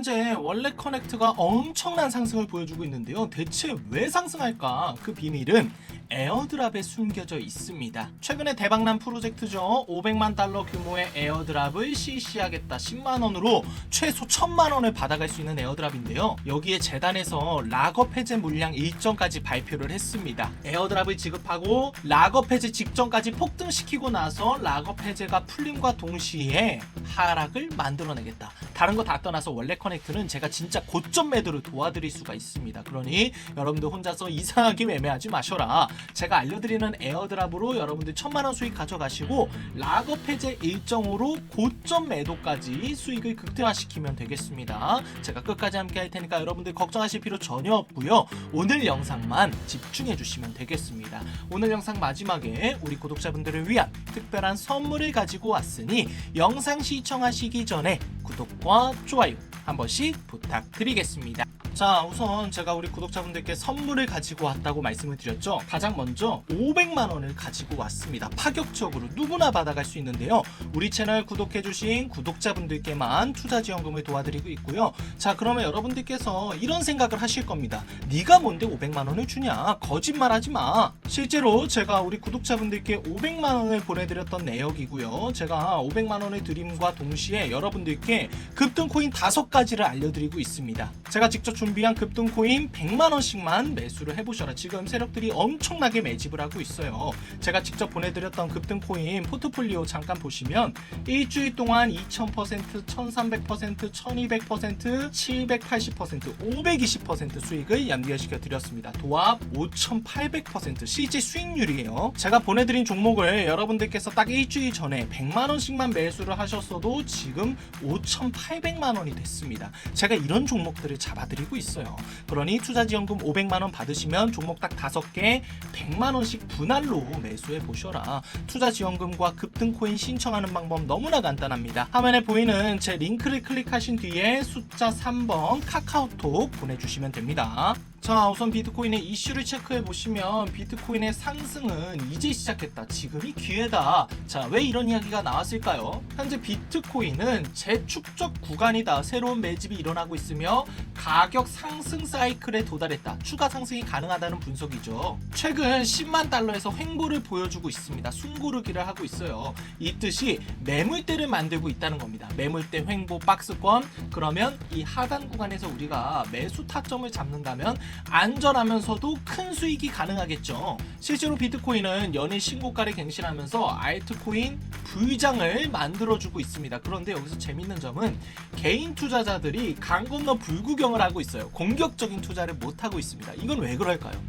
현재 원래 커넥트가 엄청난 상승을 보여주고 있는데요. 대체 왜 상승할까? 그 비밀은 에어드랍에 숨겨져 있습니다. 최근에 대박난 프로젝트죠. 500만 달러 규모의 에어드랍을 실시하겠다. 10만 원으로 최소 1000만 원을 받아갈 수 있는 에어드랍인데요. 여기에 재단에서 락업 해제 물량 일정까지 발표를 했습니다. 에어드랍을 지급하고 락업 해제 직전까지 폭등시키고 나서 락업 해제가 풀림과 동시에 하락을 만들어내겠다. 다른 거 다 떠나서 원래 커넥트는 제가 진짜 고점 매도를 도와드릴 수가 있습니다. 그러니 여러분들 혼자서 이상하게 매매하지 마셔라. 제가 알려드리는 에어드랍으로 여러분들 천만 원 수익 가져가시고 락업 해제 일정으로 고점 매도까지 수익을 극대화시키면 되겠습니다. 제가 끝까지 함께 할 테니까 여러분들 걱정하실 필요 전혀 없고요. 오늘 영상만 집중해 주시면 되겠습니다. 오늘 영상 마지막에 우리 구독자분들을 위한 특별한 선물을 가지고 왔으니 영상 시청하시기 전에 구독과 좋아요 한 번씩 부탁드리겠습니다. 자, 우선 제가 우리 구독자분들께 선물을 가지고 왔다고 말씀을 드렸죠. 가장 먼저 500만 원을 가지고 왔습니다. 파격적으로 누구나 받아갈 수 있는데요. 우리 채널 구독해주신 구독자분들께만 투자 지원금을 도와드리고 있고요. 자, 그러면 여러분들께서 이런 생각을 하실 겁니다. 네가 뭔데 500만 원을 주냐? 거짓말하지 마. 실제로 제가 우리 구독자분들께 500만 원을 보내드렸던 내역이고요. 제가 500만 원을 드림과 동시에 여러분들께 급등 코인 다섯 가지를 알려드리고 있습니다. 제가 직접 준비 한 급등 코인 100만 원씩만 매수를 해보셔라. 지금 세력들이 엄청나게 매집을 하고 있어요. 제가 직접 보내드렸던 급등 코인 포트폴리오 잠깐 보시면 일주일 동안 2000%, 1300%, 1200%, 780%, 520% 수익을 연결시켜 드렸습니다. 도합 5800% 실제 수익률이에요. 제가 보내드린 종목을 여러분들께서 딱 일주일 전에 100만 원씩만 매수를 하셨어도 지금 5,800만 원이 됐습니다. 제가 이런 종목들을 잡아드리고 있어요. 그러니 투자 지원금 500만 원 받으시면 종목 딱 5개 100만 원씩 분할로 매수해 보셔라. 투자 지원금과 급등 코인 신청하는 방법 너무나 간단합니다. 화면에 보이는 제 링크를 클릭하신 뒤에 숫자 3번 카카오톡 보내주시면 됩니다. 자, 우선 비트코인의 이슈를 체크해 보시면 비트코인의 상승은 이제 시작했다. 지금이 기회다. 자, 왜 이런 이야기가 나왔을까요? 현재 비트코인은 재축적 구간이다. 새로운 매집이 일어나고 있으며 가격 상승 사이클에 도달했다. 추가 상승이 가능하다는 분석이죠. 최근 10만 달러에서 횡보를 보여주고 있습니다. 숨고르기를 하고 있어요. 이 뜻이 매물대를 만들고 있다는 겁니다. 매물대 횡보 박스권 그러면 이 하단 구간에서 우리가 매수 타점을 잡는다면 안전하면서도 큰 수익이 가능하겠죠. 실제로 비트코인은 연일 신고가를 갱신하면서 알트코인 V장을 만들어주고 있습니다. 그런데 여기서 재밌는 점은 개인 투자자들이 강 건너 불구경을 하고 있어요. 공격적인 투자를 못 하고 있습니다. 이건 왜 그럴까요?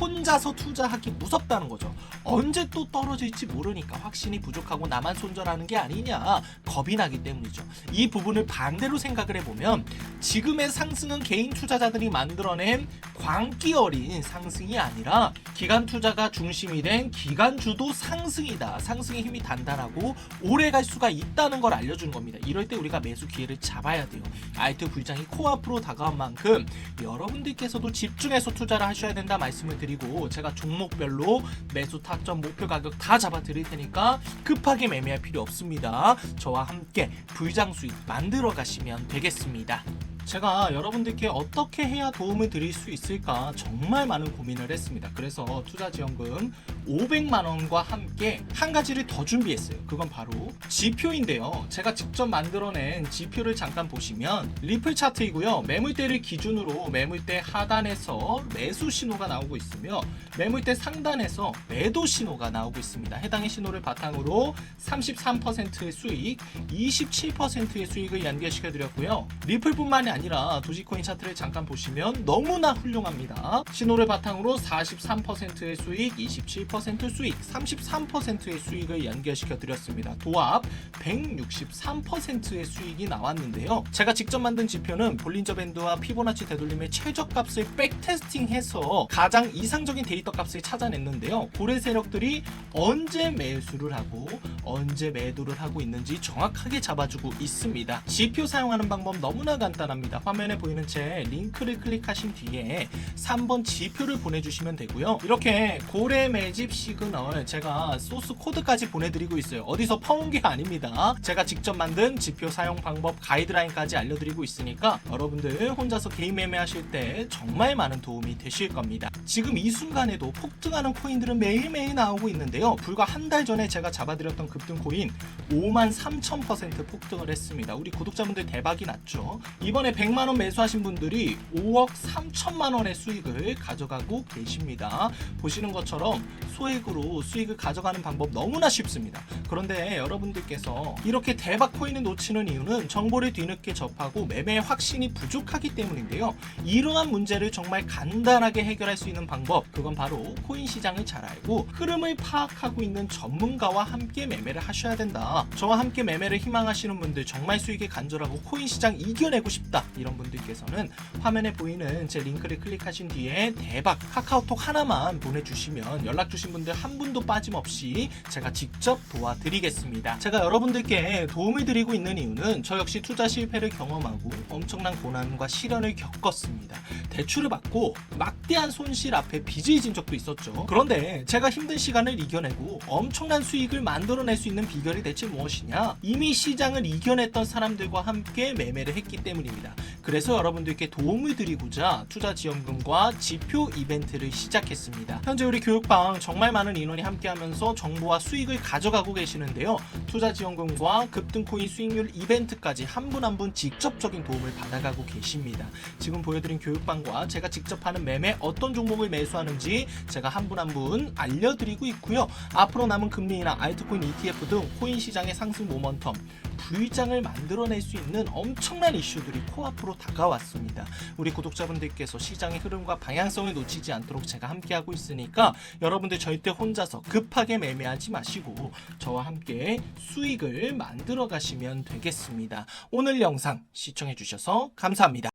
혼자서 투자하기 무섭다는 거죠. 언제 또 떨어질지 모르니까 확신이 부족하고 나만 손절하는 게 아니냐 겁이 나기 때문이죠. 이 부분을 반대로 생각을 해보면 지금의 상승은 개인 투자자들이 만들어낸 광기 어린 상승이 아니라 기관 투자가 중심이 된 기관주도 상승이다. 상승의 힘이 단단하고 오래 갈 수가 있다는 걸 알려주는 겁니다. 이럴 때 우리가 매수 기회를 잡아야 돼요. 알트 불장이 코앞으로 다가온 만큼 여러분들께서도 집중해서 투자를 하셔야 된다 말씀을 드 리고 제가 종목별로 매수 타점 목표 가격 다 잡아 드릴 테니까 급하게 매매할 필요 없습니다. 저와 함께 불장 수익 만들어 가시면 되겠습니다. 제가 여러분들께 어떻게 해야 도움을 드릴 수 있을까 정말 많은 고민을 했습니다. 그래서 투자 지원금 500만 원과 함께 한 가지를 더 준비했어요. 그건 바로 지표인데요. 제가 직접 만들어낸 지표를 잠깐 보시면 리플 차트이고요. 매물대를 기준으로 매물대 하단에서 매수 신호가 나오고 있으며 매물대 상단에서 매도 신호가 나오고 있습니다. 해당의 신호를 바탕으로 33%의 수익, 27%의 수익을 연결시켜 드렸고요. 리플뿐만이 아니라 도지코인 차트를 잠깐 보시면 너무나 훌륭합니다. 신호를 바탕으로 43%의 수익, 27% 수익, 33%의 수익을 연결시켜 드렸습니다. 도합 163%의 수익이 나왔는데요. 제가 직접 만든 지표는 볼린저 밴드와 피보나치 되돌림의 최저값을 백테스팅해서 가장 이상적인 데이터 값을 찾아냈는데요. 고래 세력들이 언제 매수를 하고 언제 매도를 하고 있는지 정확하게 잡아주고 있습니다. 지표 사용하는 방법 너무나 간단합니다. 화면에 보이는 제 링크를 클릭하신 뒤에 3번 지표를 보내주시면 되고요. 이렇게 고래 매집 수집 시그널 제가 소스 코드까지 보내드리고 있어요. 어디서 퍼온 게 아닙니다. 제가 직접 만든 지표 사용 방법 가이드라인까지 알려드리고 있으니까 여러분들 혼자서 게임 매매하실 때 정말 많은 도움이 되실 겁니다. 지금 이 순간에도 폭등하는 코인들은 매일매일 나오고 있는데요. 불과 한 달 전에 제가 잡아드렸던 급등 코인 5만 3천 퍼센트 폭등을 했습니다. 우리 구독자분들 대박이 났죠. 이번에 100만 원 매수하신 분들이 5억 3천만 원의 수익을 가져가고 계십니다. 보시는 것처럼 소액으로 수익을 가져가는 방법 너무나 쉽습니다. 그런데 여러분들께서 이렇게 대박 코인을 놓치는 이유는 정보를 뒤늦게 접하고 매매의 확신이 부족하기 때문인데요. 이러한 문제를 정말 간단하게 해결할 수 있는 방법, 그건 바로 코인 시장을 잘 알고 흐름을 파악하고 있는 전문가와 함께 매매를 하셔야 된다. 저와 함께 매매를 희망하시는 분들, 정말 수익이 간절하고 코인 시장 이겨내고 싶다. 이런 분들께서는 화면에 보이는 제 링크를 클릭하신 뒤에 대박 카카오톡 하나만 보내주시면 연락 주신 분들 한 분도 빠짐없이 제가 직접 도와드리겠습니다. 제가 여러분들께 도움을 드리고 있는 이유는 저 역시 투자 실패를 경험하고 엄청난 고난과 시련을 겪었습니다. 대출을 받고 막대한 손실 앞에 빚을 진 적도 있었죠. 그런데 제가 힘든 시간을 이겨내고 엄청난 수익을 만들어낼 수 있는 비결이 대체 무엇이냐? 이미 시장을 이겨냈던 사람들과 함께 매매를 했기 때문입니다. 그래서 여러분들께 도움을 드리고자 투자 지원금과 지표 이벤트를 시작했습니다. 현재 우리 교육방 정말 많은 인원이 함께하면서 정보와 수익을 가져가고 계시는데요. 투자 지원금과 급등코인 수익률 이벤트까지 한분 한분 직접적인 도움을 받아가고 계십니다. 지금 보여드린 교육방과 제가 직접 하는 매매 어떤 종목을 매수하는지 제가 한 분 한분 알려드리고 있고요. 앞으로 남은 금리나 알트코인 ETF 등 코인 시장의 상승 모먼텀 불장을 만들어낼 수 있는 엄청난 이슈들이 코앞으로 다가왔습니다. 우리 구독자분들께서 시장의 흐름과 방향성을 놓치지 않도록 제가 함께하고 있으니까 여러분들 절대 혼자서 급하게 매매하지 마시고 저와 함께 수익을 만들어 가시면 되겠습니다. 오늘 영상 시청해 주셔서 감사합니다.